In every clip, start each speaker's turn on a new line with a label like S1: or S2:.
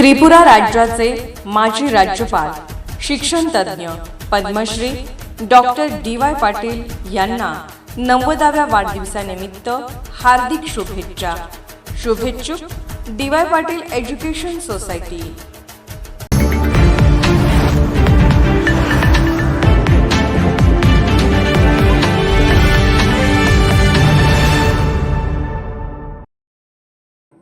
S1: त्रिपुरा राज्याचे माजी राज्यपाल शिक्षण तज्ज्ञ Padmashri doctor D Y Patil यांना नव्वदाव्या वाढदिवसानिमित्त हार्दिक शुभेच्छा. शुभेच्छुक D Y Patil education society.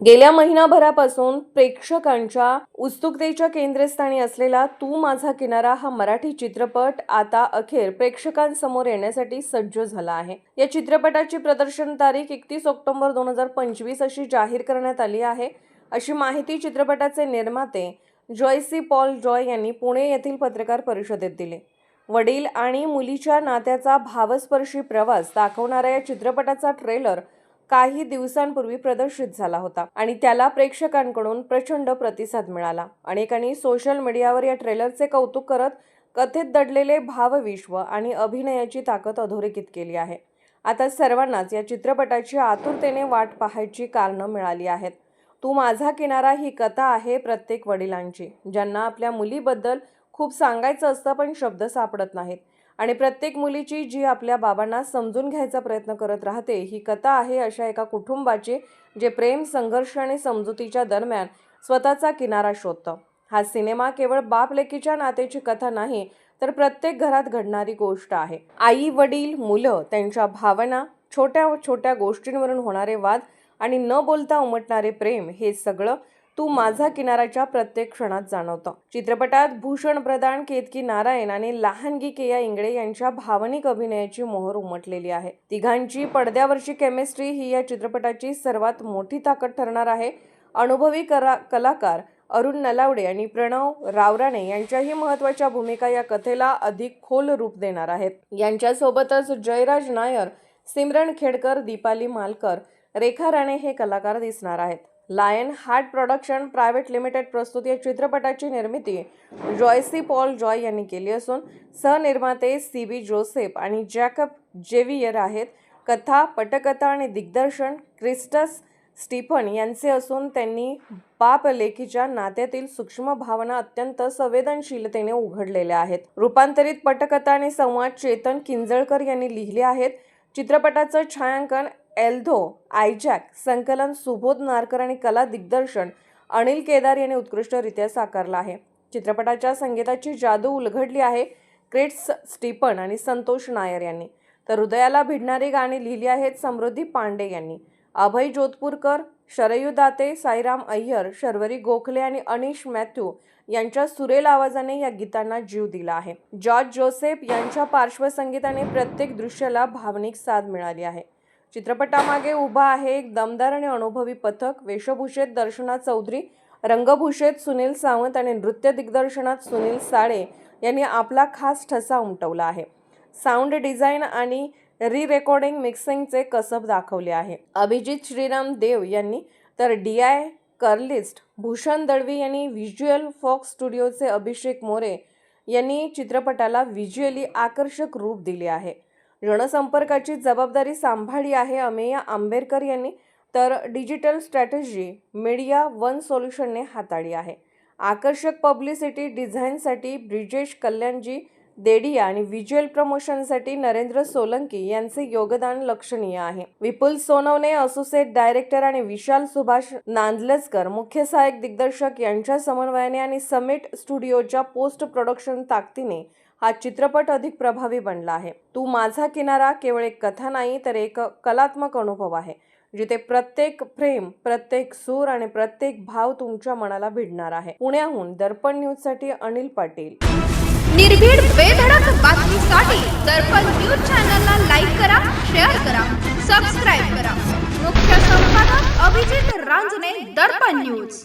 S1: गेल्या महिनाभरापासून प्रेक्षकांच्या उत्सुकतेच्या केंद्रस्थानी असलेला तू माझा किनारा हा मराठी चित्रपट आता अखेर प्रेक्षकांसमोर येण्यासाठी सज्ज झाला आहे. या चित्रपटाची प्रदर्शन तारीख एकतीस ऑक्टोबर दोन हजार पंचवीस अशी जाहीर करण्यात आली आहे. अशी माहिती चित्रपटाचे निर्माते जॉयसी पॉल जॉय यांनी पुणे येथील पत्रकार परिषदेत दिली. वडील आणि मुलीच्या नात्याचा भावस्पर्शी प्रवास दाखवणाऱ्या या चित्रपटाचा ट्रेलर काही दिवसांपूर्वी प्रदर्शित झाला होता आणि त्याला प्रेक्षकांकडून प्रचंड प्रतिसाद मिळाला. अनेकांनी सोशल मीडियावर या ट्रेलरचे कौतुक करत कथेत दडलेले भावविश्व आणि अभिनयाची ताकद अधोरेखित केली आहे. आता सर्वांनाच या चित्रपटाची आतुरतेने वाट पाहायची कारणं मिळाली आहेत. तू माझा किनारा ही कथा आहे प्रत्येक वडिलांची. ज्यांना आपल्या मुलीबद्दल खूप सांगायचं असतं पण शब्द सापडत नाहीत. आणि प्रत्येक मुलीची जी आपल्या बाबांना समजून घ्यायचा प्रयत्न करत राहते ही कथा आहे अशा एका कुटुंबाची जे प्रेम संघर्ष आणि समजुतीच्या दरम्यान स्वतःचा किनारा शोधतं. हा सिनेमा केवळ बापलेकीच्या नातेची नात्याची कथा नाही तर प्रत्येक घरात घडणारी गोष्ट आहे. आई वडील मुलं त्यांच्या भावना छोट्या छोट्या गोष्टींवरून होणारे वाद आणि न बोलता उमटणारे प्रेम हे सगळं तू माझा किनाराच्या प्रत्येक क्षणात जाणवतं. चित्रपटात भूषण प्रधान केतकी नारायण आणि लहानगी केया इंगळे यांच्या भावनिक अभिनयाची मोहर उमटलेली आहे. तिघांची पडद्यावरची केमिस्ट्री ही या चित्रपटाची सर्वात मोठी ताकद ठरणार आहे. अनुभवी करा कलाकार अरुण नलावडे आणि प्रणव रावराणे यांच्याही महत्त्वाच्या भूमिका या कथेला अधिक खोल रूप देणार आहेत. यांच्यासोबतच जयराज नायर सिमरन खेडकर दीपाली मालकर रेखा राणे हे कलाकार दिसणार आहेत. Lion heart production private limited प्रस्तुत या चित्रपटाची निर्मिती जॉयसी पॉल जॉय यांनी केली असून सहनिर्माते सी बी जोसेफ आणि जॅकब जेवियर आहेत. कथा पटकथा आणि दिग्दर्शन क्रिस्टस स्टीफन यांचे असून त्यांनी बापलेखीच्या नात्यातील सूक्ष्म भावना अत्यंत संवेदनशीलतेने उघडलेल्या आहेत. रूपांतरित पटकथा आणि संवाद चेतन किंजळकर यांनी लिहिले आहेत. चित्रपटाचं छायांकन एल्धो आयजॅक संकलन सुबोध नारकर आणि कला दिग्दर्शन अनिल केदार यांनी उत्कृष्टरित्या साकारला आहे. चित्रपटाच्या संगीताची जादू उलगडली आहे क्रिट्स स्टीपन आणि संतोष नायर यांनी. तर हृदयाला भिडणारी गाणी लिहिली आहेत समृद्धी पांडे यांनी. अभय जोधपूरकर शरयू दाते साईराम अय्यर शर्वरी गोखले आणि अनिश मॅथ्यू यांच्या सुरेल आवाजाने या गीतांना जीव दिला आहे. जॉर्ज जोसेफ यांच्या पार्श्वसंगीताने प्रत्येक दृश्याला भावनिक साथ मिळाली आहे. चित्रपटामागे उभा आहे एक दमदार आणि अनुभवी पथक वेशभूषेत दर्शना चौधरी रंगभूषेत सुनील सावंत आणि नृत्य दिग्दर्शनात सुनील साळे यांनी आपला खास ठसा उमटवला आहे. साऊंड डिझाईन आणि री रेकॉर्डिंग मिक्सिंगचे कसब दाखवले आहे. अभिजित श्रीराम देव यांनी तर D I colourist Bhushan Dalvi यांनी व्हिज्युअल फॉक्स स्टुडिओचे अभिषेक मोरे यांनी चित्रपटाला व्हिज्युअली आकर्षक रूप दिले आहे. जनसंपर्काची जबाबदारी सांभाळली आहे अमेया आंबेडकर यांनी. तर डिजिटल स्ट्रॅटेजी मीडिया वन सोल्युशनने हाताळली आहे. आकर्षक पब्लिसिटी डिझाईनसाठी ब्रिजेश कल्याणजी देडिया आणि व्हिज्युअल प्रमोशनसाठी नरेंद्र सोलंकी यांचे योगदान लक्षणीय आहे. विपुल सोनवणे असोसिएट डायरेक्टर आणि विशाल सुभाष नांदलजकर मुख्य सहाय्यक दिग्दर्शक यांच्या समन्वयाने आणि समिट स्टुडिओच्या पोस्ट प्रोडक्शन ताकदीने हा चित्रपट अधिक प्रभावी बनला आहे. तू माझा किनारा केवळ एक कथा नाही तर एक कलात्मक अनुभव आहे जिथे प्रत्येक प्रेम प्रत्येक सूर आणि प्रत्येक भाव तुमच्या मनाला भिडणार आहे. पुण्याहून दर्पण न्यूजसाठी अनिल पाटील.
S2: निर्भीड बेधडक बातमीसाठी दर्पण न्यूज चॅनलला लाईक करा शेअर करा सबस्क्राईब करा. मुख्य संपादक अभिजित रांजने दर्पण न्यूज.